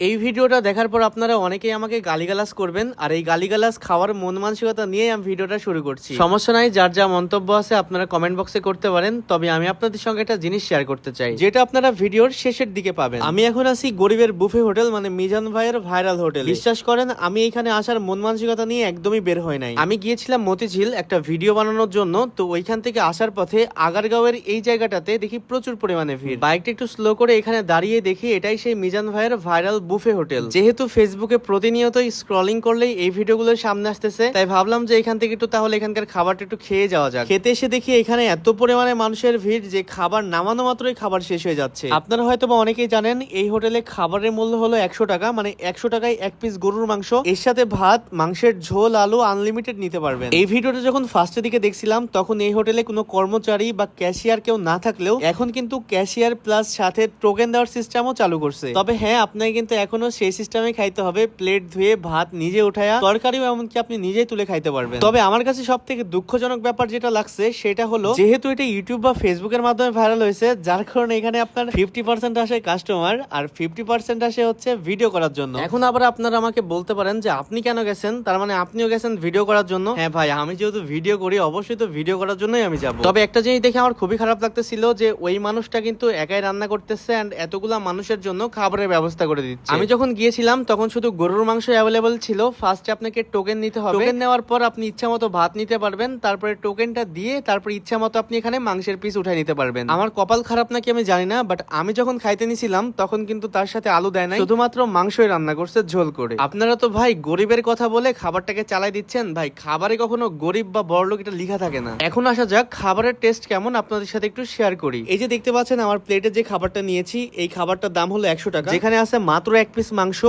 এই ভিডিওটা দেখার পর আপনারা অনেকেই আমাকে গালিগালাজ করবেন, আর এই গালিগালাজ খাওয়ার মন মানসিকতা নিয়ে আমি ভিডিওটা শুরু করছি। সমস্যা নাই, যার যা মন্তব্য আছে আপনারা কমেন্ট বক্সে করতে পারেন, তবে আমি আপনাদের সঙ্গে একটা জিনিস শেয়ার করতে চাই, যেটা আপনারা ভিডিওর শেষের দিকে পাবেন। আমি এখন আছি গরিবের বুফে হোটেল মানে মিজান ভাইয়ের ভাইরাল হোটেল বিশ্বাস করেন, আমি এখানে আসার মন মানসিকতা নিয়ে একদমই বের হয় নাই। আমি গিয়েছিলাম মতিঝিল একটা ভিডিও বানানোর জন্য, তো ওইখান থেকে আসার পথে আগারগাঁওয়ের এই জায়গাটাতে দেখি প্রচুর পরিমাণে ভিড়। বাইকটা একটু স্লো করে এখানে দাঁড়িয়ে দেখি, এটাই সেই মিজান ভাইয়ের ভাইরাল বুফে হোটেল। যেহেতু ফেসবুকে প্রতিনিয়ত স্ক্রলিং করলেই এই ভিডিওগুলো সামনে আসতেছে, তাই ভাবলাম যে এখান থেকে একটু তাহলে এখানকার খাবারটা একটু খেয়ে যাওয়া যাক। খেতে এসে দেখি এখানে এত পরিমাণে মানুষের ভিড় যে খাবার নামানো মাত্রই খাবার শেষ হয়ে যাচ্ছে। আপনারা হয়তো বা অনেকেই জানেন, এই হোটেলে খাবারের মূল্য হলো একশো টাকা মানে একশো টাকায় এক পিস গরুর মাংস। এর সাথে ভাত, মাংসের ঝোল, আলু আনলিমিটেড নিতে পারবেন। এই ভিডিওটা যখন ফার্স্টের দিকে দেখছিলাম, তখন এই হোটেলে কোনো কর্মচারী বা ক্যাশিয়ার কেউ না থাকলেও এখন কিন্তু ক্যাশিয়ার প্লাস সাথে টোকেন দেওয়ার সিস্টেমও চালু করছে। তবে হ্যাঁ আপনাকে কিন্তু এখনও সেই সিস্টেমে খাইতে হবে। প্লেট ধুয়ে, ভাত নিজে উঠায়া, তরকারিও এমনকি আপনি নিজেই তুলে খাইতে পারবেন। তবে আমার কাছে সব থেকে দুঃখজনক ব্যাপার যেটা লাগছে, সেটা হলো যেহেতু এটা ইউটিউব বা ফেসবুকের মাধ্যমে ভাইরাল হয়েছে, যার কারণে এখানে আপনার ফিফটি পার্সেন্ট আসে কাস্টমার আর ফিফটি পার্সেন্ট আসে হচ্ছে ভিডিও করার জন্য। এখন আবার আপনারা আমাকে বলতে পারেন যে, আপনি কেন গেছেন? তার মানে আপনিও গেছেন ভিডিও করার জন্য। হ্যাঁ ভাই, আমি যেহেতু ভিডিও করি, অবশ্যই তো ভিডিও করার জন্যই আমি যাব। তবে একটা জিনিস দেখে আমার খুবই খারাপ লাগতেছিল যে, ওই মানুষটা কিন্তু একাই রান্না করতেছে এন্ড এতগুলা মানুষের জন্য খাবারের ব্যবস্থা করে দিচ্ছে। আমি যখন গিয়েছিলাম তখন শুধু গরুর মাংস অ্যাভেলেবল ছিল। ফার্স্টে আপনাকে টোকেন নিতে হবে। টোকেন নেওয়ার পর আপনি ইচ্ছা মতো ভাত নিতে পারবেন তারপরে টোকেনটা দিয়ে তারপর ইচ্ছা মতো আপনি এখানে মাংসের পিস উঠাই নিতে পারবেন। আমার কপাল খারাপ নাকি আমি জানি না বাট আমি যখন খাইতে নিছিলাম তখন কিন্তু তার সাথে আলু দেয় নাই। শুধুমাত্র মাংসই রান্না করছে ঝোল করে। আপনারা তো ভাই গরিবের কথা বলে খাবারটাকে চালাই দিচ্ছেন। ভাই খাবারে কখনো গরিব বা বড়লোক এটা লিখা থাকে না। এখন আসা যাক খাবারের টেস্ট কেমন আপনাদের সাথে একটু শেয়ার করি। এই যে দেখতে পাচ্ছেন আমার প্লেটে যে খাবারটা নিয়েছি এই খাবারটার দাম হলো একশো টাকা। যেখানে আছে মাত্র এক পিস মাংস।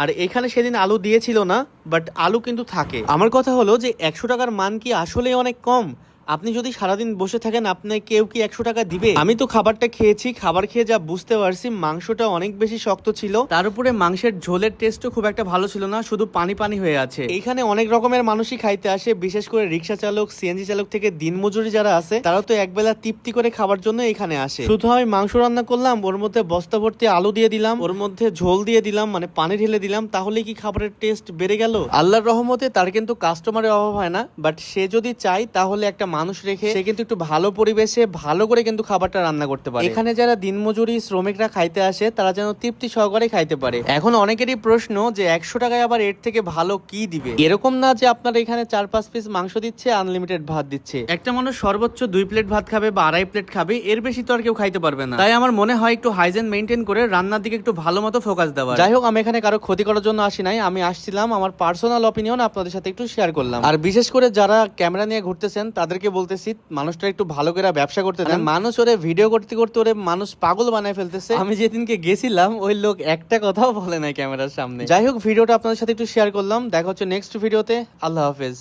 আর এখানে সেদিন আলু দিয়েছিল না বাট আলু কিন্তু থাকে। আমার কথা হলো যে একশো টাকার মান কি আসলে অনেক কম? আপনি যদি সারাদিন বসে থাকেন আপনাকে কেউ কি একশো টাকা দিবে? আমি তো খাবারটা খেয়েছি, খাবার খেয়ে যা বুঝতে পারছি, মাংসটা অনেক বেশি শক্ত ছিল। তার উপরে মাংসের ঝোলের টেস্টও খুব একটা ভালো ছিল না, শুধু পানি পানি হয়ে আছে। এখানে অনেক রকমের মানুষই খাইতে আসে, বিশেষ করে রিক্সা চালক সিএনজি চালক থেকে দিনমজুরি যারা আছে, তারা তো একবেলা তৃপ্তি করে খাবার জন্য এখানে আসে। শুধু আমি মাংস রান্না করলাম, ওর মধ্যে বস্তা ভর্তি আলু দিয়ে দিলাম, ওর মধ্যে ঝোল দিয়ে দিলাম মানে পানি ঢেলে দিলাম, তাহলে কি খাবারের টেস্ট বেড়ে গেল? আল্লাহর রহমতে তার কিন্তু কাস্টমারের অভাব হয় না বাট সে যদি চায়, তাহলে একটা মানুষ রেখে সে কিন্তু একটু ভালো পরিবেশে ভালো করে কিন্তু খাবারটা রান্না করতে পারে। এখানে যারা দিনমজুরি শ্রমিকরা খাইতে আসে তারা যেন তৃপ্তি সহকারে খাইতে পারে। এখন অনেকেরই প্রশ্ন যে একশো টাকায় আবার এর থেকে ভালো কি দিবে? এরকম না যে আপনার এখানে চার পাঁচ পিস মাংস দিচ্ছে আনলিমিটেড ভাত দিচ্ছে। একটা মানুষ সর্বোচ্চ দুই প্লেট ভাত খাবে বা আড়াই প্লেট খাবে এর বেশি তো আর কেউ খাইতে পারবে না। তাই আমার মনে হয় একটু হাইজেন মেনটেন করে রান্নার দিকে একটু ভালো মতো ফোকাস দেওয়া যাই হোক আমি এখানে কারও ক্ষতি করার জন্য আসি নাই আমি আসছিলাম আমার পার্সোনাল অপিনিয়ন আপনাদের সাথে একটু শেয়ার করলাম। আর বিশেষ করে যারা ক্যামেরা নিয়ে ঘুরতেছেন তাদেরকে বলতেছি মানুষটা একটু ভালো করে ব্যবসা করতে দেন মানুষ ওরে ভিডিও করতে করতে ওরে মানুষ পাগল বানায় ফেলতেছে। আমি যেদিনকে গেছিলাম ওই লোক একটা কথাও বলে নাই ক্যামেরার সামনে। যাই হোক ভিডিওটা আপনাদের সাথে একটু শেয়ার করলাম। দেখা হচ্ছে নেক্সট ভিডিওতে আল্লাহ হাফেজ।